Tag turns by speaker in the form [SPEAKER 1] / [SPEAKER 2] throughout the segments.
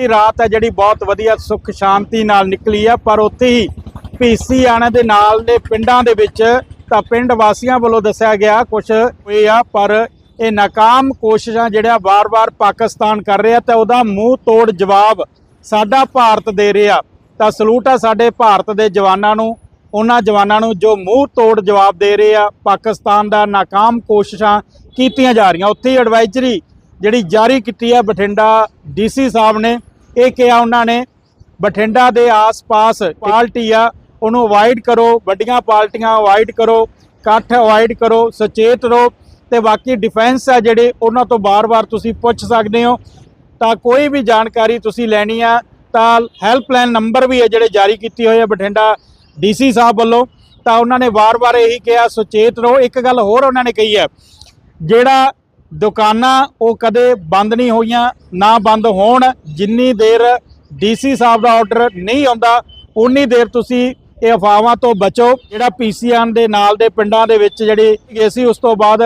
[SPEAKER 1] ਇਹ ਰਾਤ ਹੈ ਜਿਹੜੀ ਬਹੁਤ ਵਧੀਆ ਸੁੱਖ ਸ਼ਾਂਤੀ ਨਾਲ ਨਿਕਲੀ ਆ ਪਰ ਉੱਥੇ ਹੀ ਪੀਸੀ ਆਣੇ ਦੇ ਨਾਲ ਦੇ ਪਿੰਡਾਂ ਦੇ ਵਿੱਚ ਤਾਂ ਪਿੰਡ ਵਾਸੀਆਂ ਵੱਲੋਂ ਦੱਸਿਆ ਗਿਆ ਕੁਝ ਹੋਏ ਆ, ਪਰ ਇਹ ਨਾਕਾਮ ਕੋਸ਼ਿਸ਼ਾਂ ਜਿਹੜਾ ਵਾਰ-ਵਾਰ ਪਾਕਿਸਤਾਨ ਕਰ ਰਿਹਾ ਤਾਂ ਉਹਦਾ ਮੂੰਹ ਤੋੜ ਜਵਾਬ ਸਾਡਾ ਭਾਰਤ ਦੇ ਰਿਹਾ। ਤਾਂ ਸਲੂਟ ਆ ਸਾਡੇ ਭਾਰਤ ਦੇ ਜਵਾਨਾਂ ਨੂੰ, ਉਹਨਾਂ ਜਵਾਨਾਂ ਨੂੰ ਜੋ ਮੂੰਹ ਤੋੜ ਜਵਾਬ ਦੇ ਰਹੇ ਆ, ਪਾਕਿਸਤਾਨ ਦਾ ਨਾਕਾਮ ਕੋਸ਼ਿਸ਼ਾਂ ਕੀਤੀਆਂ ਜਾ ਰਹੀਆਂ। ਉੱਥੇ ਹੀ ਐਡਵਾਈਜ਼ਰੀ ਜਿਹੜੀ ਜਾਰੀ ਕੀਤੀ ਹੈ ਬਠਿੰਡਾ ਡੀਸੀ ਸਾਹਿਬ ਨੇ ਇਹ ਕਿਹਾ ਉਹਨਾਂ ਨੇ, ਬਠਿੰਡਾ ਦੇ ਆਸ-ਪਾਸ ਪਾਰਟੀ ਆ, ਉਹਨੂੰ ਅਵਾਇਡ ਕਰੋ, ਵੱਡੀਆਂ ਪਾਰਟੀਆਂ ਅਵਾਇਡ ਕਰੋ, ਇਕੱਠ ਅਵਾਇਡ ਕਰੋ, ਸੁਚੇਤ ਰਹੋ, ਤੇ ਬਾਕੀ ਡਿਫੈਂਸ ਆ ਜਿਹੜੇ, ਉਹਨਾਂ ਤੋਂ ਬਾਰ-ਬਾਰ ਤੁਸੀਂ ਪੁੱਛ ਸਕਦੇ ਹੋ। ਤਾਂ ਕੋਈ ਵੀ ਜਾਣਕਾਰੀ ਤੁਸੀਂ ਲੈਣੀ ਆ, ਤਾਂ ਹੈਲਪਲਾਈਨ ਨੰਬਰ ਵੀ ਹੈ ਜਿਹੜੇ ਜਾਰੀ ਕੀਤੇ ਹੋਏ ਆ ਬਠਿੰਡਾ ਡੀਸੀ ਸਾਹਿਬ ਵੱਲੋਂ। ਤਾਂ ਉਹਨਾਂ ਨੇ ਵਾਰ-ਵਾਰ ਇਹੀ ਕਿਹਾ, ਸੁਚੇਤ ਰਹੋ। ਇੱਕ ਗੱਲ ਹੋਰ ਉਹਨਾਂ ਨੇ ਕਹੀ ਹੈ, ਜਿਹੜਾ ਦੁਕਾਨਾਂ ਉਹ ਕਦੇ ਬੰਦ ਨਹੀਂ ਹੋਈਆਂ, ਨਾ ਬੰਦ ਹੋਣ। ਜਿੰਨੀ ਦੇਰ ਡੀਸੀ ਸਾਹਿਬ ਦਾ ਆਰਡਰ ਨਹੀਂ ਆਉਂਦਾ ਉਨੀ ਦੇਰ ਤੁਸੀਂ ਇਹ ਅਫਵਾਹਾਂ ਤੋਂ ਬਚੋ। ਜਿਹੜਾ ਪੀਸੀਆਰ ਦੇ ਨਾਲ ਦੇ ਪਿੰਡਾਂ ਦੇ ਵਿੱਚ ਜਿਹੜੀ ਗਏ ਸੀ ਉਸ ਤੋਂ ਬਾਅਦ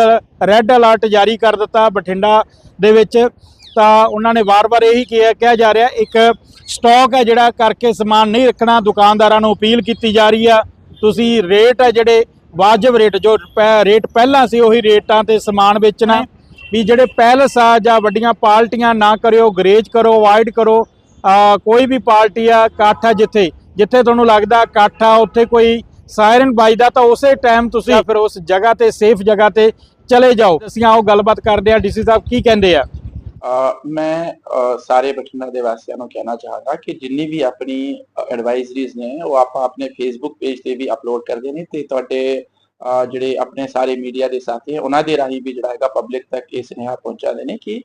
[SPEAKER 1] ਰੈੱਡ ਅਲਰਟ ਜਾਰੀ ਕਰ ਦਿੱਤਾ ਬਠਿੰਡਾ ਦੇ ਵਿੱਚ, ਤਾਂ ਉਹਨਾਂ ਨੇ ਵਾਰ-ਵਾਰ ਇਹੀ ਕਿਹਾ ਕਿਹਾ ਜਾ ਰਿਹਾ, ਇੱਕ ਸਟਾਕ ਹੈ ਜਿਹੜਾ ਕਰਕੇ ਸਮਾਨ ਨਹੀਂ ਰੱਖਣਾ, ਦੁਕਾਨਦਾਰਾਂ ਨੂੰ ਅਪੀਲ ਕੀਤੀ ਜਾ ਰਹੀ ਆ। ਤੁਸੀਂ ਰੇਟ ਹੈ ਜਿਹੜੇ ਵਾਜਬ ਰੇਟ, ਜੋ ਪੈ- ਰੇਟ ਪਹਿਲਾਂ ਸੀ, ਉਹੀ ਰੇਟਾਂ ਤੇ ਸਮਾਨ ਵੇਚਣਾ ਵੀ ਜਿਹੜੇ ਪੈਲਸ ਆ ਜਾਂ ਵੱਡੀਆਂ ਪਾਰਟੀਆਂ ਨਾ ਕਰਿਓ, ਗਰੇਜ ਕਰੋ, ਅਵਾਇਡ ਕਰੋ ਕੋਈ ਵੀ ਪਾਰਟੀ ਆ, ਇਕੱਠ ਆ ਜਿੱਥੇ ਜਿੱਥੇ ਤੁਹਾਨੂੰ ਲੱਗਦਾ ਇਕੱਠ ਆ, ਉੱਥੇ ਕੋਈ ਸਾਇਰਨ ਵੱਜਦਾ ਤਾਂ ਉਸੇ ਟਾਈਮ ਤੁਸੀਂ ਫਿਰ ਉਸ ਜਗ੍ਹਾ ਤੇ ਸੇਫ ਜਗ੍ਹਾ ਤੇ ਚਲੇ ਜਾਓ। ਅਸੀਂ ਆਓ ਗੱਲਬਾਤ ਕਰਦੇ ਆ ਡੀਸੀ ਸਾਹਿਬ ਕੀ ਕਹਿੰਦੇ ਆ?
[SPEAKER 2] ਮੈਂ ਸਾਰੇ ਬਠਿੰਡਾ ਦੇ ਵਾਸੀਆਂ ਨੂੰ ਕਹਿਣਾ ਚਾਹਾਂਗਾ ਕਿ ਜਿੰਨੀ ਵੀ ਆਪਣੀ ਐਡਵਾਈਜ਼ਰੀਜ਼ ਨੇ, ਉਹ ਆਪਾਂ ਆਪਣੇ ਫੇਸਬੁੱਕ ਪੇਜ ਤੇ ਵੀ ਅਪਲੋਡ ਕਰਦੇ ਨੇ ਤੇ ਤੁਹਾਡੇ ਜਿਹੜੇ ਆਪਣੇ ਸਾਰੇ ਮੀਡੀਆ ਦੇ ਸਾਥੀ ਉਹਨਾਂ ਦੇ ਰਾਹੀਂ ਵੀ ਜਿਹੜਾ ਹੈਗਾ ਪਬਲਿਕ ਤੱਕ ਇਹ ਸੁਨੇਹਾ ਪਹੁੰਚਾਉਂਦੇ ਨੇ ਕਿ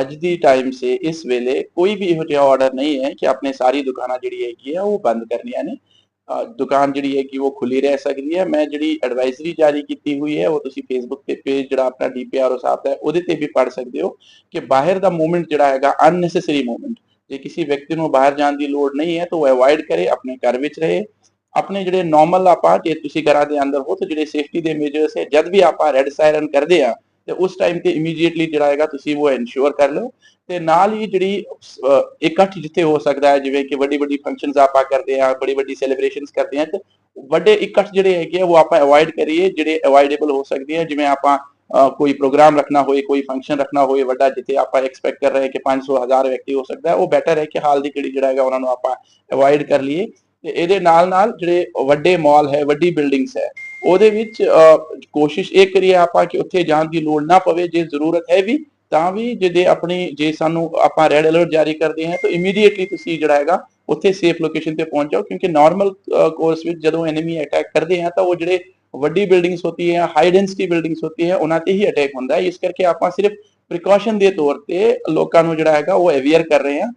[SPEAKER 2] ਅੱਜ ਦੀ ਟਾਈਮ ਸੇ ਇਸ ਵੇਲੇ ਕੋਈ ਵੀ ਇਹੋ ਜਿਹਾ ਆਰਡਰ ਨਹੀਂ ਹੈ ਕਿ ਆਪਣੇ ਸਾਰੀ ਦੁਕਾਨਾਂ ਜਿਹੜੀ ਹੈਗੀ ਹੈ ਉਹ ਬੰਦ ਕਰਨੀਆਂ ਨੇ। ਦੁਕਾਨ ਜਿਹੜੀ ਹੈ ਕਿ ਉਹ ਖੁੱਲੀ ਰਹਿ ਸਕਦੀ ਹੈ। ਮੈਂ ਜਿਹੜੀ ਐਡਵਾਈਜ਼ਰੀ ਜਾਰੀ ਕੀਤੀ ਹੋਈ ਹੈ, ਉਹ ਤੁਸੀਂ ਫੇਸਬੁੱਕ ਤੇ ਪੇਜ ਜਿਹੜਾ ਆਪਣਾ ਡੀਪੀਆਰਓ ਸਾਹਿਬ ਦਾ ਹੈ, ਉਹਦੇ ਤੇ ਵੀ ਪੜ੍ਹ ਸਕਦੇ ਹੋ ਕਿ ਬਾਹਰ ਦਾ ਮੂਵਮੈਂਟ ਜਿਹੜਾ ਹੈਗਾ ਅਨਨੈਸੈਸਰੀ ਮੂਵਮੈਂਟ ਜੇ ਕਿਸੇ ਵਿਅਕਤੀ ਨੂੰ ਬਾਹਰ ਜਾਣ ਦੀ ਲੋੜ ਨਹੀਂ ਹੈ ਤਾਂ ਉਹ ਅਵੋਇਡ ਕਰੇ, ਆਪਣੇ ਘਰ ਵਿੱਚ ਰਹੇ। ਆਪਣੇ ਜਿਹੜੇ ਨਾਰਮਲ ਆਪਾਂ ਜੇ ਤੁਸੀਂ ਘਰਾਂ ਦੇ ਅੰਦਰ ਹੋ ਤਾਂ ਜਿਹੜੇ ਸੇਫਟੀ ਦੇ ਮੇਜਰਸ ਹੈ, ਜਦ ਵੀ ਆਪਾਂ ਰੈੱਡ ਸਾਇਰਨ ਕਰਦੇ ਆ ਤੇ ਉਸ ਟਾਈਮ ਤੇ ਇਮੀਡੀਏਟਲੀ ਜਿਹੜਾ ਹੈਗਾ ਤੁਸੀਂ ਉਹ ਇਨਸ਼ੋਰ ਕਰ ਲਓ। ਤੇ ਨਾਲ ਹੀ ਜਿਹੜੀ ਇਕੱਠ ਜਿੱਥੇ ਹੋ ਸਕਦਾ ਹੈ, ਜਿਵੇਂ ਕਿ ਵੱਡੀ ਵੱਡੀ ਫੰਕਸ਼ਨਸ ਆਪਾਂ ਕਰਦੇ ਆ ਬੜੀ ਵੱਡੀ ਸੈਲੀਬ੍ਰੇਸ਼ਨਸ ਕਰਦੇ ਆ ਤੇ ਵੱਡੇ ਇਕੱਠ ਜਿਹੜੇ ਹੈਗੇ ਆ, ਉਹ ਆਪਾਂ ਅਵੋਇਡ ਕਰੀਏ, ਜਿਹੜੇ ਅਵੋਇਡੇਬਲ ਹੋ ਸਕਦੇ ਆ, ਜਿਵੇਂ ਆਪਾਂ ਕੋਈ ਪ੍ਰੋਗਰਾਮ ਰੱਖਣਾ ਹੋਏ, ਕੋਈ ਫੰਕਸ਼ਨ ਰੱਖਣਾ ਹੋਏ, ਵੱਡਾ ਜਿੱਥੇ ਆਪਾਂ ਐਕਸਪੈਕਟ ਕਰ ਰਹੇ ਕਿ 500 1000 ਵਿਅਕਤੀ ਹੋ ਸਕਦਾ ਉਹ ਬੈਟਰ ਹੈ ਕਿ ਹਾਲ ਦੀ ਘੜੀ ਜਿਹੜਾ ਹੈਗਾ ਉਹਨਾਂ ਨੂੰ ਆਪਾਂ ਅਵੋਇਡ ਕਰ ਲਈਏ। ਤੇ ਇਹਦੇ ਨਾਲ ਨਾਲ ਜਿਹੜੇ ਵੱਡੇ ਮਾਲ ਹੈ, ਵੱਡੀ ਬਿਲਡਿੰਗਸ ਹੈ, ਉਹਦੇ ਵਿੱਚ ਕੋਸ਼ਿਸ਼ ਇਹ ਕਰੀਏ ਆਪਾਂ ਕਿ ਉੱਥੇ ਜਾਣ ਦੀ ਲੋੜ ਨਾ ਪਵੇ, ਜੇ ਜ਼ਰੂਰਤ ਹੈ ਵੀ, ਤਾਂ ਵੀ ਜਿਹਦੇ ਆਪਣੀ, ਜੇ ਸਾਨੂੰ ਆਪਾਂ ਰੈਡ ਅਲਰਟ ਜਾਰੀ ਕਰਦੇ ਹਾਂ, ਤਾਂ ਇਮੀਡੀਏਟਲੀ ਤੁਸੀਂ ਜਿਹੜਾ ਹੈਗਾ, ਉੱਥੇ ਸੇਫ ਲੋਕੇਸ਼ਨ ਤੇ ਪਹੁੰਚ ਜਾਓ, ਕਿਉਂਕਿ ਨਾਰਮਲ ਕੋਰਸ ਵਿੱਚ ਜਦੋਂ ਐਨੀਮੀ ਅਟੈਕ ਕਰਦੇ ਆ, ਤਾਂ ਉਹ ਜਿਹੜੇ ਵੱਡੀ ਬਿਲਡਿੰਗਸ ਹੁੰਦੀ ਹੈ ਹਾਈ ਡੈਂਸਿਟੀ ਬਿਲਡਿੰਗਸ ਹੁੰਦੀ ਹੈ, ਉਹਨਾਂ ਤੇ ਹੀ ਅਟੈਕ ਹੁੰਦਾ ਹੈ। ਇਸ ਕਰਕੇ ਆਪਾਂ ਸਿਰਫ ਪ੍ਰੀਕਾਸ਼ਨ ਦੇ ਤੌਰ ਤੇ ਲੋਕਾਂ ਨੂੰ ਜਿਹੜਾ ਹੈਗਾ, ਉਹ ਅਵੇਅਰ ਕਰ ਰਹੇ ਹਾਂ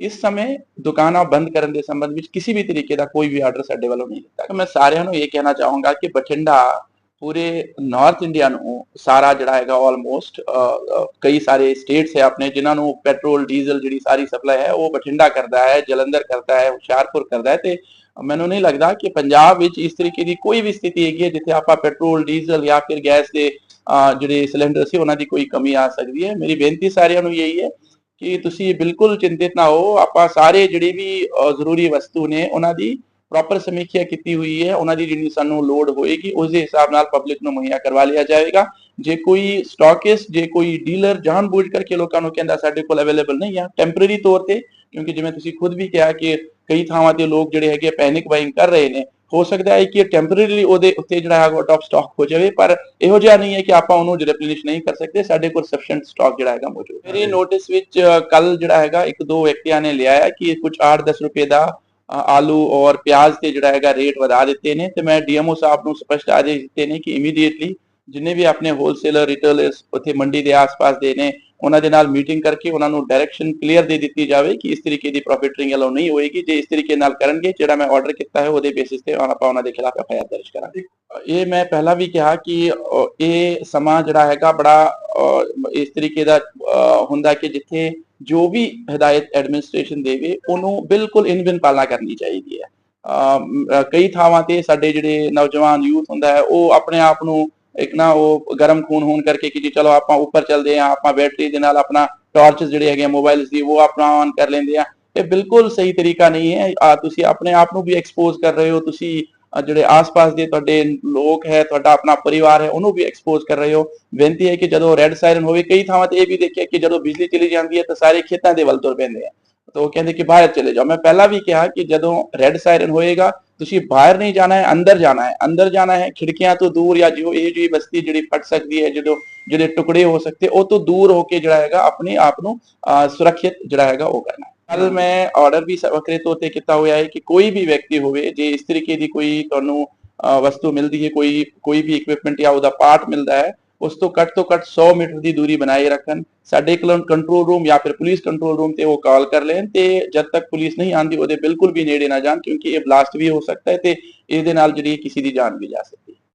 [SPEAKER 2] ਇਸ ਸਮੇਂ ਦੁਕਾਨਾਂ ਬੰਦ ਕਰਨ ਦੇ ਸੰਬੰਧ ਵਿੱਚ ਕਿਸੇ ਵੀ ਤਰੀਕੇ ਦਾ ਕੋਈ ਵੀ ਆਰਡਰ ਸਾਡੇ ਵੱਲੋਂ ਨਹੀਂ ਦਿੱਤਾ ਮੈਂ ਸਾਰਿਆਂ ਨੂੰ ਇਹ ਕਹਿਣਾ ਚਾਹੂੰਗਾ ਕਿ ਬਠਿੰਡਾ ਪੂਰੇ ਨਾਰਥ ਇੰਡੀਆ ਨੂੰ ਸਾਰਾ ਜਿਹੜਾ ਹੈਗਾ ਆਲਮੋਸਟ ਕਈ ਸਾਰੇ ਸਟੇਟਸ ਹੈ ਆਪਣੇ ਜਿਨ੍ਹਾਂ ਨੂੰ ਪੈਟਰੋਲ ਡੀਜ਼ਲ ਜਿਹੜੀ ਸਾਰੀ ਸਪਲਾਈ ਹੈ ਉਹ ਬਠਿੰਡਾ ਕਰਦਾ ਹੈ, ਜਲੰਧਰ ਕਰਦਾ ਹੈ, ਹੁਸ਼ਿਆਰਪੁਰ ਕਰਦਾ ਹੈ ਤੇ ਮੈਨੂੰ ਨਹੀਂ ਲੱਗਦਾ ਕਿ ਪੰਜਾਬ ਵਿੱਚ ਇਸ ਤਰੀਕੇ ਦੀ ਕੋਈ ਵੀ ਸਥਿਤੀ ਹੈਗੀ ਹੈ ਜਿੱਥੇ ਆਪਾਂ ਪੈਟਰੋਲ ਡੀਜ਼ਲ ਜਾਂ ਫਿਰ ਗੈਸ ਦੇ ਜਿਹੜੇ ਸਿਲੰਡਰ ਸੀ ਉਹਨਾਂ ਦੀ ਕੋਈ ਕਮੀ ਆ ਸਕਦੀ ਹੈ। ਮੇਰੀ ਬੇਨਤੀ ਸਾਰਿਆਂ ਨੂੰ ਇਹੀ ਹੈ ਕਿ ਤੁਸੀਂ ਬਿਲਕੁਲ ਚਿੰਤਿਤ ਨਾ ਹੋ। ਆਪਾਂ ਸਾਰੇ ਜਿਹੜੇ ਵੀ ਜ਼ਰੂਰੀ ਵਸਤੂ ਨੇ, ਉਹਨਾਂ ਦੀ ਪ੍ਰੋਪਰ ਸਮੀਖਿਆ ਕੀਤੀ ਹੋਈ ਹੈ। ਉਹਨਾਂ ਦੀ ਜਿਹੜੀ ਸਾਨੂੰ ਲੋਡ ਹੋਏਗੀ ਉਸ ਦੇ ਹਿਸਾਬ ਨਾਲ ਪਬਲਿਕ ਨੂੰ ਮੁਹੱਈਆ ਕਰਵਾ ਲਿਆ ਜਾਏਗਾ। ਜੇ ਕੋਈ ਸਟਾਕਿਸਟ ਜੇ ਕੋਈ ਡੀਲਰ ਜਾਣਬੁੱਝ ਕਰਕੇ ਲੋਕਾਂ ਨੂੰ ਕਹਿੰਦਾ, ਸਾਡੇ ਕੋਲ ਅਵੇਲੇਬਲ ਨਹੀਂ ਆ ਟੈਂਪਰੇਰੀ ਤੌਰ ਤੇ, ਕਿਉਂਕਿ ਜਿਵੇਂ ਤੁਸੀਂ ਖੁਦ ਵੀ ਕਿਹਾ ਕਿ ਕਈ ਥਾਵਾਂ ਤੇ ਲੋਕ ਜਿਹੜੇ ਹੈਗੇ ਪੈਨਿਕ ਬਾਇੰਗ ਕਰ ਰਹੇ ਨੇ ਹੋ ਸਕਦਾ ਹੈ ਕਿ ਟੈਂਪਰੇਰੀ ਉਹਦੇ ਉੱਤੇ ਜਿਹੜਾ ਹੈਗਾ ਆਊਟ ਸਟਾਕ ਹੋ ਜਾਵੇ, ਪਰ ਇਹੋ ਜਿਹਾ ਨਹੀਂ ਹੈ ਕਿ ਆਪਾਂ ਉਹਨੂੰ ਰਿਪਲੇਨਿਸ਼ ਨਹੀਂ ਕਰ ਸਕਦੇ, ਸਾਡੇ ਕੋਲ ਸਫੀਸ਼ੀਐਂਟ ਸਟਾਕ ਜਿਹੜਾ ਹੈਗਾ ਮੌਜੂਦ ਹੈ। ਮੇਰੇ ਨੋਟਿਸ ਵਿੱਚ ਕੱਲ ਜਿਹੜਾ ਹੈਗਾ ਇੱਕ ਦੋ ਵਿਅਕਤੀਆਂ ਨੇ ਲਿਆ ਹੈ ਕਿ ਕੁਝ 8-10 ਰੁਪਏ ਦਾ ਆਲੂ ਔਰ ਪਿਆਜ਼ ਤੇ ਜਿਹੜਾ ਹੈਗਾ ਰੇਟ ਵਧਾ ਦਿੱਤੇ ਨੇ ਤੇ ਮੈਂ ਡੀਐਮਓ ਸਾਹਿਬ ਨੂੰ ਸਪਸ਼ਟ ਆਦੇਸ਼ ਦਿੱਤੇ ਨੇ ਕਿ ਇਮੀਡੀਏਟਲੀ ਜਿੰਨੇ ਵੀ ਆਪਣੇ ਹੋਲਸੇਲਰ ਰਿਟੇਲਰਸ ਉੱਥੇ ਮੰਡੀ ਦੇ ਆਸ-ਪਾਸ ਦੇ ਨੇ, ਉਹਨਾਂ ਦੇ ਨਾਲ ਮੀਟਿੰਗ ਕਰਕੇ ਉਹਨਾਂ ਨੂੰ ਡਾਇਰੈਕਸ਼ਨ ਕਲੀਅਰ ਦੇ ਦਿੱਤੀ ਜਾਵੇ ਕਿ ਇਸ ਤਰੀਕੇ ਦੀ ਪ੍ਰੋਫਿਟਰਿੰਗ ਅਲਾਉ ਨਹੀਂ ਹੋਏਗੀ। ਜੇ ਇਸ ਤਰੀਕੇ ਨਾਲ ਕਰਨਗੇ, ਜਿਹੜਾ ਮੈਂ ਆਰਡਰ ਕੀਤਾ ਹੈ, ਉਹਦੇ ਬੇਸਿਸ ਤੇ ਆਪਾਂ ਉਹਨਾਂ ਦੇ ਖਿਲਾਫ ਐਫਆਈਆਰ ਦਰਜ ਕਰਾਂਗੇ। ਇਹ ਮੈਂ ਪਹਿਲਾਂ ਵੀ ਕਿਹਾ ਕਿ ਇਹ ਸਮਾਂ ਜਿਹੜਾ ਹੈਗਾ ਬੜਾ ਇਸ ਤਰੀਕੇ ਦਾ ਹੁੰਦਾ ਕਿ ਜਿੱਥੇ ਜੋ ਵੀ ਹਦਾਇਤ ਐਡਮਿਨਿਸਟ੍ਰੇਸ਼ਨ ਦੇਵੇ, ਉਹਨੂੰ ਬਿਲਕੁਲ ਇਨ ਬਿਨ ਪਾਲਣਾ ਕਰਨੀ ਚਾਹੀਦੀ ਹੈ। ਕਈ ਥਾਵਾਂ ਤੇ ਸਾਡੇ ਜਿਹੜੇ ਨੌਜਵਾਨ ਯੂਥ ਹੁੰਦਾ ਹੈ, ਉਹ ਆਪਣੇ ਆਪ ਨੂੰ ਇੱਕ ਨਾ ਉਹ ਗਰਮ ਖੂਨ ਹੋਣ ਕਰਕੇ ਕਿ ਜੀ ਚਲੋ ਆਪਾਂ ਉੱਪਰ ਚੱਲਦੇ ਹਾਂ, ਆਪਾਂ ਬੈਟਰੀ ਦੇ ਨਾਲ ਆਪਣਾ ਟਾਰਚਸ ਜਿਹੜੇ ਹੈਗੇ ਮੋਬਾਈਲਸ ਦੀ ਉਹ ਆਪਣਾ ਔਨ ਕਰ ਲੈਂਦੇ ਆ। ਇਹ ਬਿਲਕੁਲ ਸਹੀ ਤਰੀਕਾ ਨਹੀਂ ਹੈ। ਆ ਤੁਸੀਂ ਆਪਣੇ ਆਪ ਨੂੰ ਵੀ ਐਕਸਪੋਜ਼ ਕਰ ਰਹੇ ਹੋ। ਤੁਸੀਂ ਜਿਹੜੇ ਆਸ-ਪਾਸ ਦੇ ਤੁਹਾਡੇ ਲੋਕ ਹੈ, ਤੁਹਾਡਾ ਆਪਣਾ ਪਰਿਵਾਰ ਹੈ, ਉਹਨੂੰ ਵੀ ਐਕਸਪੋਜ਼ ਕਰ ਰਹੇ ਹੋ। ਬੇਨਤੀ ਹੈ ਕਿ ਜਦੋਂ ਰੈੱਡ ਸਾਇਰਨ ਹੋਵੇ, ਕਈ ਥਾਵਾਂ ਤੇ ਇਹ ਵੀ ਦੇਖਿਆ ਕਿ ਜਦੋਂ ਬਿਜਲੀ ਚਲੀ ਜਾਂਦੀ ਹੈ, ਤਾਂ ਸਾਰੇ ਖੇਤਾਂ ਦੇ ਵੱਲ ਤੁਰ ਪੈਂਦੇ ਆ। ਤਾਂ ਉਹ ਕਹਿੰਦੇ ਕਿ ਬਾਹਰ ਚਲੇ ਜਾਓ। ਮੈਂ ਪਹਿਲਾਂ ਵੀ ਕਿਹਾ ਕਿ ਜਦੋਂ ਰੈੱਡ ਸਾਇਰਨ ਹੋਏਗਾ ਤੁਸੀਂ ਬਾਹਰ ਨਹੀਂ ਜਾਣਾ ਹੈ ਅੰਦਰ ਜਾਣਾ ਹੈ। ਅੰਦਰ ਜਾਣਾ ਹੈ ਖਿੜਕੀਆਂ ਤੋਂ ਦੂਰ ਜਾਂ ਜੋ ਇਹ ਜਿਹੀ ਬਸਤੀ ਜਿਹੜੀ ਫਟ ਸਕਦੀ ਹੈ ਜਦੋਂ ਜਿਹੜੇ ਟੁਕੜੇ ਹੋ ਸਕਦੇ ਉਹ ਤੋਂ ਦੂਰ ਹੋ ਕੇ ਜਿਹੜਾ ਹੈਗਾ ਆਪਣੇ ਆਪ ਨੂੰ ਸੁਰੱਖਿਅਤ ਜਿਹੜਾ ਹੈਗਾ ਉਹ ਕਰਨਾ ਕੱਲ ਮੈਂ ਆਰਡਰ ਵੀ ਵੱਖਰੇ ਤੌਰ ਤੇ ਕੀਤਾ ਹੋਇਆ ਹੈ ਕਿ ਕੋਈ ਵੀ ਵਿਅਕਤੀ ਹੋਵੇ ਜੇ ਇਸ ਤਰੀਕੇ ਦੀ ਕੋਈ ਤੁਹਾਨੂੰ ਵਸਤੂ ਮਿਲਦੀ ਹੈ ਕੋਈ ਕੋਈ ਵੀ ਇਕਵਿਪਮੈਂਟ ਜਾਂ ਉਹਦਾ ਪਾਰਟ ਮਿਲਦਾ ਹੈ ਉਸ ਤੋਂ ਘੱਟ ਤੋਂ ਘੱਟ 100 ਮੀਟਰ ਦੀ ਦੂਰੀ ਬਣਾਏ ਰੱਖਣ, ਸਾਡੇ ਕੰਟਰੋਲ ਰੂਮ ਜਾਂ ਫਿਰ ਪੁਲਿਸ ਕੰਟਰੋਲ ਰੂਮ ਤੇ ਉਹ ਕਾਲ ਕਰ ਲੈਣ ਤੇ ਜਦ ਤੱਕ ਪੁਲਿਸ ਨਹੀਂ ਆਂਦੀ ਉਹਦੇ ਬਿਲਕੁਲ ਵੀ ਨੇੜੇ ਨਾ ਜਾਣ ਕਿਉਂਕਿ ਇਹ ਬਲਾਸਟ ਵੀ ਹੋ ਸਕਦਾ ਹੈ ਤੇ ਇਹਦੇ ਨਾਲ ਜਿਹੜੀ ਕਿਸੇ ਦੀ ਜਾਨ ਵੀ ਜਾ ਸਕਦੀ ਹੈ।